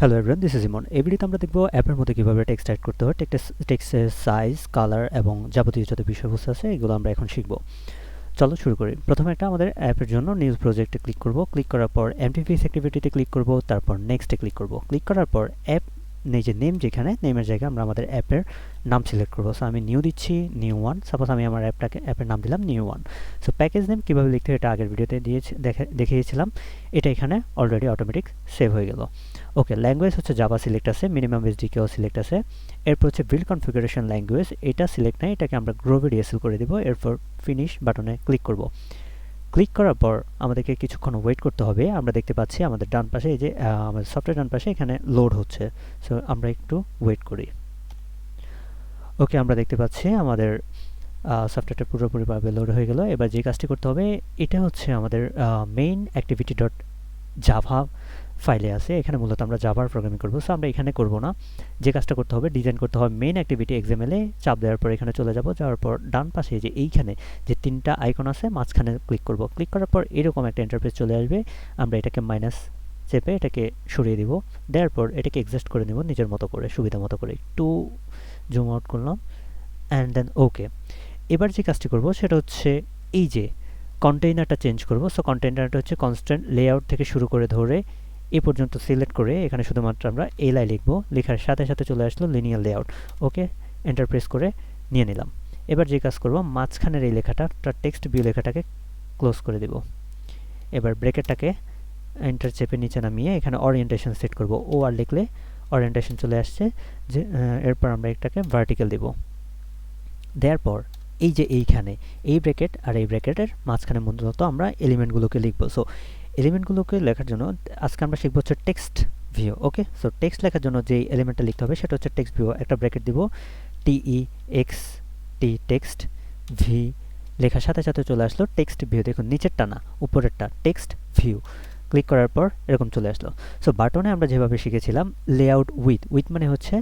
Hello everyone this is Emon এই আমরা দেখব অ্যাপের মধ্যে কীভাবে টেক্সট অ্যাড করতে হয় টেক্সট টেক্সের সাইজ কালার এবং যাবতীয় যত বিষয়বস্তু আছে, এগুলো আমরা এখন শিখব। চলো শুরু করি। প্রথমে একটা আমাদের অ্যাপের জন্য নিউজ প্রজেক্টে ক্লিক করব। ক্লিক করার পর এমটিপিএস অ্যাক্টিভিটিতে ক্লিক করব, তারপর নেক্সটে ক্লিক করব। ক্লিক করার পর অ্যাপ যে নেম যেখানে নেমের জায়গায় আমরা আমাদের অ্যাপের নাম সিলেক্ট করব। সো আমি নিউ দিচ্ছি নিউ ওয়ান সাপোজ আমি আমার অ্যাপটাকে অ্যাপের নাম দিলাম new one so package name কীভাবে লিখতে হয় এটা আগের ভিডিওতে দিয়েছি, দেখে, দেখিয়েছিলাম। এটা এখানে অলরেডি অটোমেটিক সেভ হয়ে গেল। ওকে ল্যাঙ্গুয়েজ হচ্ছে জাভা সিলেক্ট আছে মিনিমাম এসডিকেও সিলেক্ট আছে। এরপর হচ্ছে বিল্ড কনফিগারেশন ল্যাঙ্গুয়েজ এটা সিলেক্ট নাই, এটাকে আমরা গ্রোভে ডিএসএল করে দেবো। এরপর ফিনিশ বাটনে ক্লিক করব। ক্লিক করার পর আমাদেরকে কিছুক্ষণ ওয়েট করতে হবে। আমরা দেখতে পাচ্ছি আমাদের ডান পাশে এই যে আমাদের সফটওয়্যার ডান পাশে এখানে লোড হচ্ছে। সো আমরা একটু ওয়েট করি। ওকে আমরা দেখতে পাচ্ছি আমাদের সফটওয়্যারটা পুরোপুরিভাবে লোড হয়ে গেল। এবার যে কাজটি করতে হবে, এটা হচ্ছে আমাদের মেইন অ্যাক্টিভিটি ডট জাভা ফাইলে আছে, এখানে মূলত আমরা জাভার প্রোগ্রামিং করব। সো আমরা এখানে করব না। যে কাজটা করতে হবে ডিজাইন করতে হবে। মেইন অ্যাক্টিভিটি এক্সামেলে চাপ দেওয়ার পর এখানে চলে যাব। যাওয়ার পর ডান পাশে যে এইখানে যে তিনটা আইকন আছে, মাঝখানে ক্লিক করব। ক্লিক করার পর এরকম একটা ইন্টারফেস চলে আসবে। আমরা এটাকে মাইনাস চেপে এটাকে সরিয়ে দিব। দেওয়ার পর এটাকে এক্সাস্ট করে নেব নিজের মতো করে, সুবিধা মতো করে। একটু জুম আউট করলাম অ্যান্ড দেন ওকে এবার যে কাজটি করব, সেটা হচ্ছে এই যে কন্টেইনারটা চেঞ্জ করব। সো কন্টেইনারটা হচ্ছে কনস্ট্যান্ট লেআউট থেকে শুরু করে ধরে এ পর্যন্ত সিলেক্ট করে এখানে শুধুমাত্র আমরা এলআই লিখব। লেখার সাথে সাথে চলে আসলো linear layout okay enter press করে নিয়ে নিলাম। এবার যে কাজ করব, মাঝখানের এই লেখাটা তার টেক্সট ভিউ লেখাটাকে ক্লোজ করে দেব। এবার ব্রেকেটটাকে এন্টার চেপে নিচে নামিয়ে এখানে অরিয়েন্টেশন সেট করব। ও আর লিখলে অরিয়েন্টেশন চলে আসছে যে এরপর আমরা এটাকে ভার্টিক্যাল দেব। দেওয়ার পর এই যে এইখানে, এই ব্র্যাকেট আর এই ব্র্যাকেটের মাঝখানে মূলত আমরা এলিমেন্টগুলোকে লিখব। সো এলিমেন্টগুলোকে লেখার জন্য আজকে আমরা শিখব হচ্ছে text view okay so text লেখার জন্য যে এলিমেন্টটা লিখতে হবে সেটা হচ্ছে টেক্সট ভিউ একটা ব্র্যাকেট দিব T E X T text V লেখার সাথে সাথে চলে আসলো টেক্সট ভিউ দেখুন, নিচেরটা না, উপরেরটা টেক্সট ভিউ ক্লিক করার পর এরকম চলে আসলো। সো বাটনে আমরা যেভাবে শিখেছিলাম লেআউট উইথ উইথ মানে হচ্ছে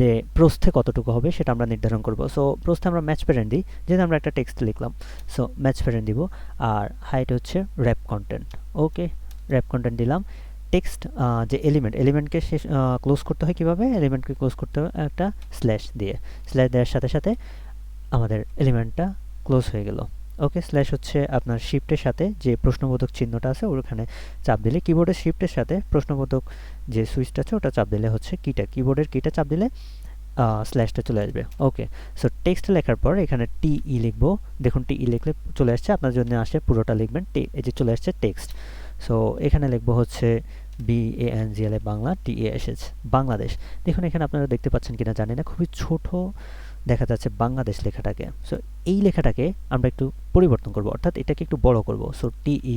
যে প্রস্থে কতটুকু হবে সেটা আমরা নির্ধারণ করব। সো প্রস্থে আমরা ম্যাচ প্যারেন্ট দিই, যেহেতু আমরা একটা টেক্সট লিখলাম। সো ম্যাচ প্যারেন্ট দিব, আর হাইট হচ্ছে wrap content okay wrap content দিলাম। টেক্সট যে এলিমেন্ট এলিমেন্টকে শেষ ক্লোজ করতে হয় কীভাবে? এলিমেন্টকে ক্লোজ করতে হয় একটা স্ল্যাশ দিয়ে। স্ল্যাশ দেওয়ার সাথে সাথে আমাদের এলিমেন্টটা ক্লোজ হয়ে গেল। ওকে স্ল্যাশ হচ্ছে আপনার শিফটের সাথে যে প্রশ্নবোধক চিহ্নটা আছে, ওখানে চাপ দিলে কিবোর্ডের শিফটের সাথে প্রশ্নবোধক যে সুইচটা আছে, ওটা চাপ দিলে হচ্ছে কিটা কিবোর্ডের কিটা চাপ দিলে স্ল্যাশটা চলে আসবে। ওকে সো টেক্সট লেখার পর এখানে টি ই লিখব। দেখুন টি ই লিখলে চলে আসছে, আপনার জন্য আসে পুরোটা লিখবেন টি এই যে চলে আসছে টেক্সট সো এখানে লিখব হচ্ছে B A N G L A Bangla T A S Bangladesh. দেখুন এখানে আপনারা দেখতে পাচ্ছেন কিনা জানি না, খুবই ছোট দেখা যাচ্ছে বাংলাদেশ লেখাটাকে। সো এই লেখাটাকে আমরা একটু পরিবর্তন করব। অর্থাৎ এটাকে একটু বড় করব। So T E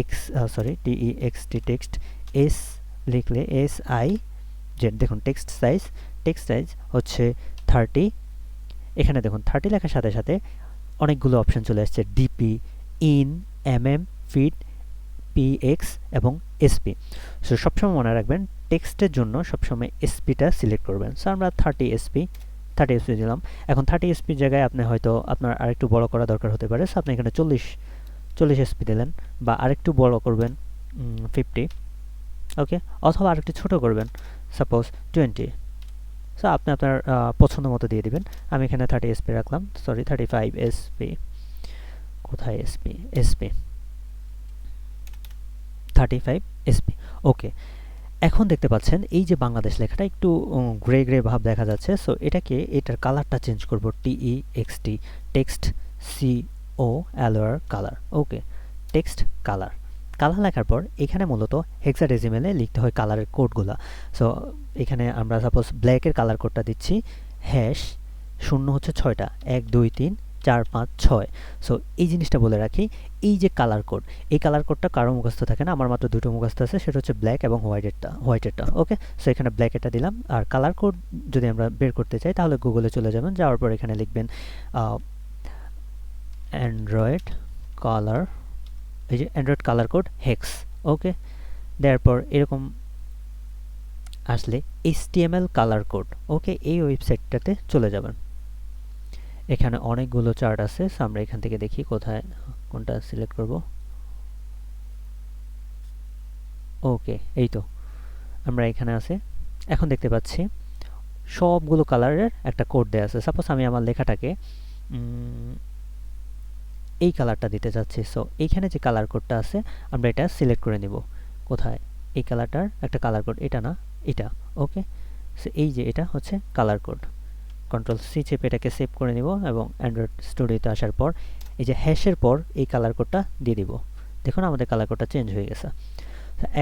X sorry T E X T text S লিখলে এস আই জেড দেখুন টেক্সট সাইজ টেক্সট সাইজ হচ্ছে থার্টি এখানে দেখুন থার্টি লেখার সাথে সাথে অনেকগুলো অপশন চলে আসছে। DP in M M pt PX এবং এসপি সো সবসময় মনে রাখবেন টেক্সটের জন্য সবসময় এসপিটা সিলেক্ট করবেন। সো আমরা থার্টি এসপি থার্টি এসপি দিলাম। এখন থার্টি এসপির জায়গায় আপনি হয়তো আপনার আরেকটু বড় করা দরকার হতে পারে। সো আপনি এখানে চল্লিশ চল্লিশ এসপি দিলেন বা আরেকটু বড় করবেন ফিফটি ওকে অথবা আরেকটু ছোট করবেন সাপোজ টোয়েন্টি সো আপনি আপনার পছন্দ মতো দিয়ে দিবেন। আমি এখানে থার্টি এসপি রাখলাম। সরি থার্টি ফাইভ এসপি কোথায় SP SP thirty five SP okay এখন দেখতে পাচ্ছেন, এই যে বাংলাদেশ লেখাটা একটু গ্রে গ্রে ভাব দেখা যাচ্ছে। সো এটাকে এটার কালারটা চেঞ্জ করব T E X T text C O অ্যালোয়ার colour okay text colour colour লেখার পর, এখানে মূলত হেক্সাডেসিমেলে লিখতে হয় কালারের কোডগুলো সো এখানে আমরা সাপোজ ব্ল্যাকের কালার কোডটা দিচ্ছি হ্যাশ শূন্য হচ্ছে ছয়টা, এক, দুই, তিন চার পাঁচ ছয়। সো এই জিনিসটা বলে রাখি, এই যে কালার কোড এই কালার কোডটা কারও মুখস্থ থাকে না, আমার মাত্র দুটো মুখস্থ আছে, সেটা হচ্ছে ব্ল্যাক এবং হোয়াইটেরটা হোয়াইটেরটা ওকে সো এখানে ব্ল্যাকেরটা দিলাম, আর কালার কোড যদি আমরা বের করতে চাই, তাহলে গুগলে চলে যাবেন, যাওয়ার পর এখানে লিখবেন অ্যান্ড্রয়েড কালার এই যে Android colour code hex okay দেওয়ার পর এরকম আসলে এইচটিএমএল কালার কোড ওকে এই ওয়েবসাইটটাতে চলে যাবেন। এখানে অনেকগুলো চার্ট আছে সো আমরা এখান থেকে দেখি কোথায়, কোনটা সিলেক্ট করব। ওকে এই তো। আমরা এখানে আছে। এখন দেখতে পাচ্ছি, সবগুলো কালারের একটা কোড দেওয়া আছে। সাপোজ আমি আমার লেখাটাকে এই কালারটা দিতে চাচ্ছি। সো এইখানে যে কালার কোডটা আছে, আমরা এটা সিলেক্ট করে নিব। কোথায়? এই কালারটার একটা কালার কোড এটা না, এটা। ওকে সো এই যে এটা হচ্ছে কালার কোড কন্ট্রোল সি চেপে এটাকে সেভ করে নিব এবং অ্যান্ড্রয়েড স্টুডিওতে আসার পর এই যে হ্যাশের পর এই কালার কোডটা দিয়ে দিব। দেখুন আমাদের কালার কোডটা চেঞ্জ হয়ে গেছে।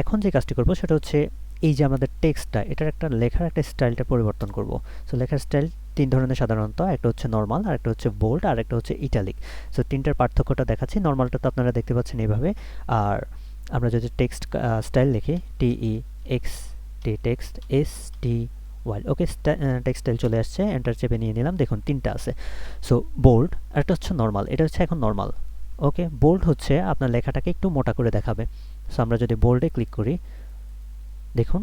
এখন যে কাজটি করব সেটা হচ্ছে এই যে আমাদের টেক্সটটা এটার একটা লেখার একটা স্টাইলটা পরিবর্তন করব। সো লেখার স্টাইল তিন ধরনের সাধারণত, একটা হচ্ছে নর্মাল আর একটা হচ্ছে বোল্ড আর একটা হচ্ছে ইটালিক সো তিনটার পার্থক্যটা দেখাচ্ছি। নর্মালটা তো আপনারা দেখতে পাচ্ছেন এইভাবে। আর আমরা যদি টেক্সট স্টাইল লিখি T E X T text S T Y L okay text style চলে আসছে এন্টার চেপে নিয়ে নিলাম, দেখুন তিনটা আছে। সো বোল্ড একটা হচ্ছে নর্মাল এটা হচ্ছে এখন নর্মাল ওকে বোল্ড হচ্ছে আপনার লেখাটাকে একটু মোটা করে দেখাবে। সো আমরা যদি বোল্ডে ক্লিক করি, দেখুন,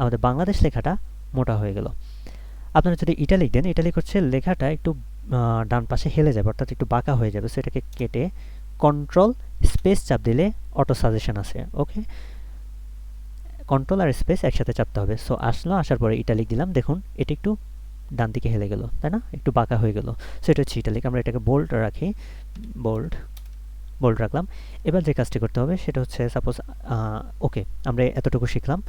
আমাদের বাংলাদেশ লেখাটা মোটা হয়ে গেল। আপনারা যদি ইটালিক দেন ইটালিক হচ্ছে লেখাটা একটু ডান পাশে হেলে যাবে, অর্থাৎ একটু বাঁকা হয়ে যাবে। সেটাকে কেটে কন্ট্রোল স্পেস চাপ দিলে অটো সাজেশন আছে ওকে কন্ট্রোল আর স্পেস একসাথে চাপতে হবে। সো আসলো, আসার পরে ইটালিক দিলাম। দেখুন, এটা একটু ডান দিকে হেলে গেল, তাই না? একটু বাঁকা হয়ে গেল। সো এটা হচ্ছে ইটালিক আমরা এটাকে বোল্ড রাখি। বোল্ড বোল্ড রাখলাম। এবার যে কাজটি করতে হবে, সেটা হচ্ছে সাপোজ ওকে আমরা এতটুকু শিখলাম।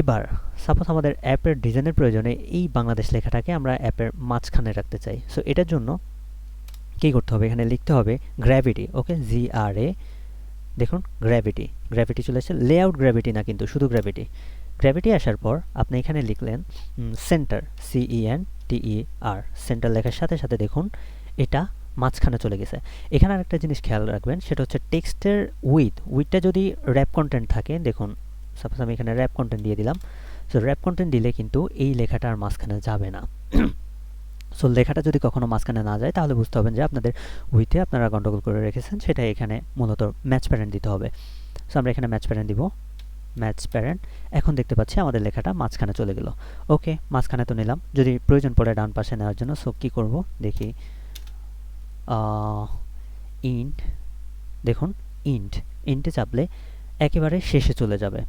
এবার সাপোজ আমাদের অ্যাপের ডিজাইনের প্রয়োজনে এই বাংলাদেশ লেখাটাকে আমরা অ্যাপের মাঝখানে রাখতে চাই। সো এটার জন্য কী করতে হবে? এখানে লিখতে হবে গ্র্যাভিটি ওকে জি আর এ দেখুন গ্র্যাভিটি গ্র্যাভিটি চলে এসেছে লেআউট গ্র্যাভিটি না কিন্তু, শুধু গ্র্যাভিটি গ্র্যাভিটি আসার পর আপনি এখানে লিখলেন centre C E N T E আর সেন্টার লেখার সাথে সাথে দেখুন, এটা মাঝখানে চলে গেছে। এখানে আরেকটা জিনিস খেয়াল রাখবেন, সেটা হচ্ছে টেক্সটের উইথ উইথটা যদি র্যাপ কন্টেন্ট থাকে, দেখুন সাপোজ আমি এখানে র্যাপ কন্টেন্ট দিয়ে দিলাম। সো র্যাপ কন্টেন্ট দিলে কিন্তু এই লেখাটা আর মাঝখানে যাবে না। সো লেখাটা যদি কখনো মাঝখানে না যায়, তাহলে বুঝতে হবেন যে আপনাদের উইথে আপনারা গন্ডগোল করে রেখেছেন। সেটা এখানে মূলত ম্যাচ প্যারেন্ট দিতে হবে। সো আমরা এখানে ম্যাচ প্যারেন্ট দিব। ম্যাচ প্যারেন্ট এখন দেখতে পাচ্ছি আমাদের লেখাটা মাঝখানে চলে গেল। ওকে মাঝখানে তো নিলাম। যদি প্রয়োজন পড়ে ডান পাশে নেওয়ার জন্য সো কী করব? দেখি। ইন্ট দেখুন ইন্ট ইন্টে চাপলে একেবারে শেষে চলে যাবে।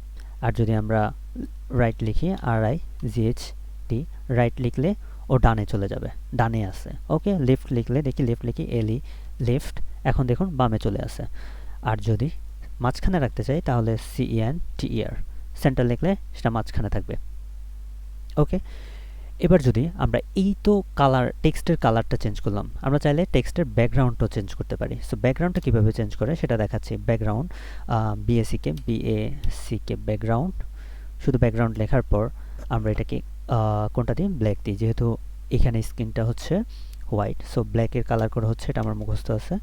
আর যদি আমরা রাইট লিখি R I G H T right লিখলে ও ডানে চলে যাবে, ডানে আছে। ওকে লেফট লিখলে দেখি লেফট লিখি এলি লেফট এখন দেখুন বামে চলে আসে আর যদি মাঝখানে রাখতে চাই, তাহলে সিইএন টিইআর সেন্টার লিখলে সেটা মাঝখানে থাকবে। ওকে এবার যদি আমরা এই তো কালার টেক্সটের কালারটা চেঞ্জ করলাম, আমরা চাইলে টেক্সটের ব্যাকগ্রাউন্ডটাও চেঞ্জ করতে পারি। সো ব্যাকগ্রাউন্ডটা কীভাবে চেঞ্জ করে সেটা দেখাচ্ছি। Background B A C K B A C K background শুধু ব্যাকগ্রাউন্ড লেখার পর আমরা এটাকে কোনটা দিই ব্ল্যাক দিই যেহেতু এখানে স্ক্রিনটা হচ্ছে হোয়াইট সো ব্ল্যাকের কালার করে হচ্ছে এটা আমার মুখস্থ আছে।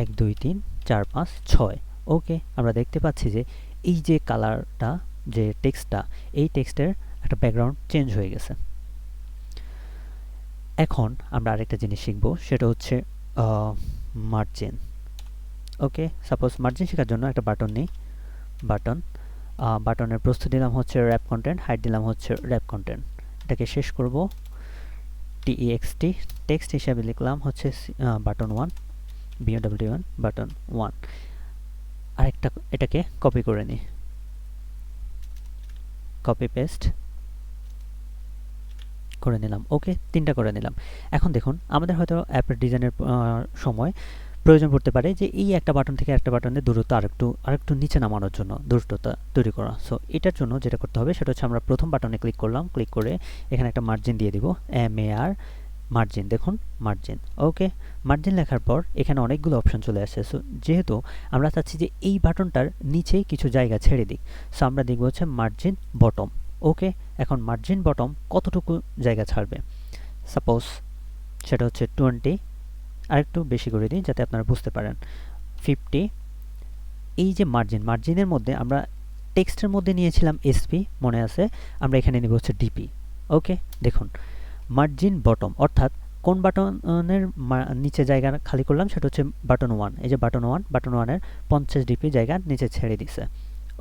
এক, দুই, তিন, চার, পাঁচ, ছয়। ওকে আমরা দেখতে পাচ্ছি যে এই যে কালারটা যে টেক্সটটা এই টেক্সটের একটা ব্যাকগ্রাউন্ড চেঞ্জ হয়ে গেছে। এখন আমরা আরেকটা জিনিস শিখব, সেটা হচ্ছে মার্জিন ওকে সাপোজ মার্জিন শেখার জন্য একটা বাটন নেই। বাটন বাটনের প্রস্থ দিলাম হচ্ছে র্যাপ কন্টেন্ট হাইট দিলাম হচ্ছে র্যাপ কন্টেন্ট এটাকে শেষ করব। টিইএক্সটি টেক্সট হিসাবে লিখলাম হচ্ছে button one B O W one button one আরেকটা এটাকে কপি করে নিই কপি পেস্ট করে নিলাম। ওকে তিনটা করে নিলাম। এখন দেখুন, আমাদের হয়তো অ্যাপের ডিজাইনের সময় প্রয়োজন পড়তে পারে যে এই একটা বাটন থেকে একটা বাটনের দূরত্ব আরেকটু আরেকটু নিচে নামানোর জন্য দূরত্বতা তৈরি করা। সো এটার জন্য যেটা করতে হবে সেটা হচ্ছে আমরা প্রথম বাটনে ক্লিক করলাম ক্লিক করে এখানে একটা মার্জিন দিয়ে দিব এম এ আর মার্জিন দেখুন মার্জিন ওকে মার্জিন লেখার পর এখানে অনেকগুলো অপশন চলে আসছে সো যেহেতু আমরা চাচ্ছি যে এই বাটনটার নিচে কিছু জায়গা ছেড়ে দিক সো আমরা দেখব হচ্ছে মার্জিন বটম ওকে এখন মার্জিন বটম কতটুকু জায়গা ছাড়বে? সাপোজ সেটা হচ্ছে টোয়েন্টি আরেকটু বেশি করে দিই যাতে আপনারা বুঝতে পারেন। ফিফটি এই যে মার্জিন মার্জিনের মধ্যে আমরা টেক্সটের মধ্যে নিয়েছিলাম এসপি মনে আছে? আমরা এখানে নেব হচ্ছে ডিপি ওকে দেখুন মার্জিন বটম অর্থাৎ কোন বাটনের নিচে জায়গা খালি করলাম, সেটা হচ্ছে বাটন ওয়ান এই যে বাটন ওয়ান বাটন ওয়ানের পঞ্চাশ ডিপি জায়গা নিচে ছেড়ে দিছে।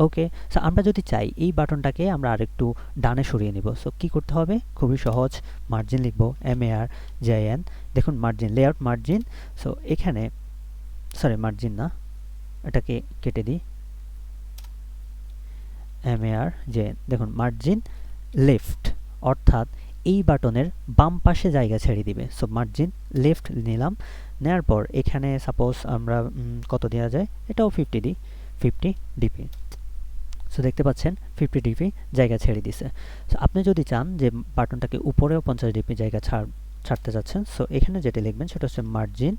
ওকে সো আমরা যদি চাই এই বাটনটাকে আমরা আরেকটু ডানে সরিয়ে নিব। সো কী করতে হবে? খুবই সহজ। মার্জিন লিখব M A R J N দেখুন মার্জিন লেআউট মার্জিন সো এখানে সরি মার্জিন না, এটাকে কেটে দিই। M A R G N দেখুন মার্জিন লেফট অর্থাৎ এই বাটনের বাম পাশে জায়গা ছেড়ে দিবে। সো মার্জিন লেফট নিলাম। নেওয়ার পর এখানে সাপোজ আমরা কত দেওয়া যায়? এটাও ফিফটি দিই। ফিফটি ডিপি সো দেখতে পাচ্ছেন ফিফটি ডিপি জায়গা ছেড়ে দিছে। সো আপনি যদি চান যে বাটনটাকে উপরেও পঞ্চাশ ডিপি জায়গা ছাড়, ছাড়তে চাচ্ছেন সো এখানে যেটা লিখবেন সেটা হচ্ছে মার্জিন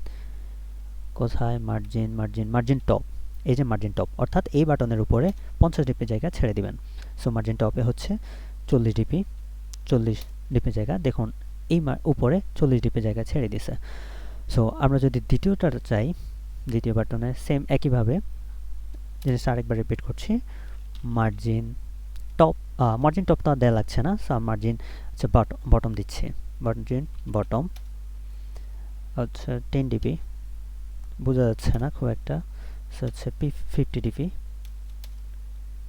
কোথায় মার্জিন মার্জিন মার্জিন টপ এই যে মার্জিন টপ অর্থাৎ এই বাটনের উপরে পঞ্চাশ ডিপি জায়গা ছেড়ে দিবেন। সো মার্জিন টপে হচ্ছে চল্লিশ ডিপি চল্লিশ ডিপি জায়গা, দেখুন এই উপরে চল্লিশ ডিপি জায়গা ছেড়ে দিছে। সো আমরা যদি দ্বিতীয়টা চাই, দ্বিতীয় বাটনে সেম একইভাবে, জিনিসটা আরেকবার রিপিট করছি মার্জিন টপ মার্জিন টপ তো দেওয়া লাগছে না, সো মার্জিন হচ্ছে বটম দিচ্ছি। Margin bottom. আচ্ছা টেন ডিপি বোঝা যাচ্ছে না খুব একটা। সো হচ্ছে ফিফটি ডিপি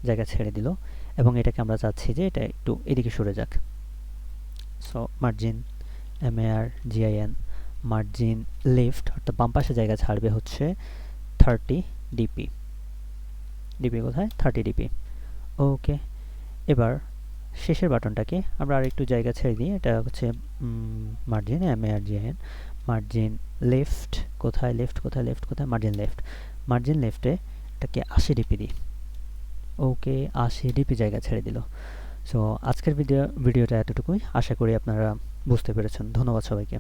জায়গা ছেড়ে দিল। এবং এটাকে আমরা চাচ্ছি যে এটা একটু এদিকে সরে যাক। So margin M A R G I N margin left, অর্থাৎ বাম জায়গা ছাড়বে হচ্ছে থার্টি ডিপি ডিপি কোথায়? থার্টি ডিপি ওকে, এবার শেষের বাটনটাকে আমরা আর একটু জায়গা ছেড়ে দিই। এটা হচ্ছে margin M A R G I N margin left কোথায় লেফট কোথায় লেফট কোথায় মার্জিন লেফট মার্জিন লেফটে এটাকে আশি ডিপি দিই। ওকে, আশি ডিপি জায়গা ছেড়ে দিল। সো আজকের ভিডিও, ভিডিওটা এতটুকুই। আশা করি আপনারা বুঝতে পেরেছেন। ধন্যবাদ সবাইকে।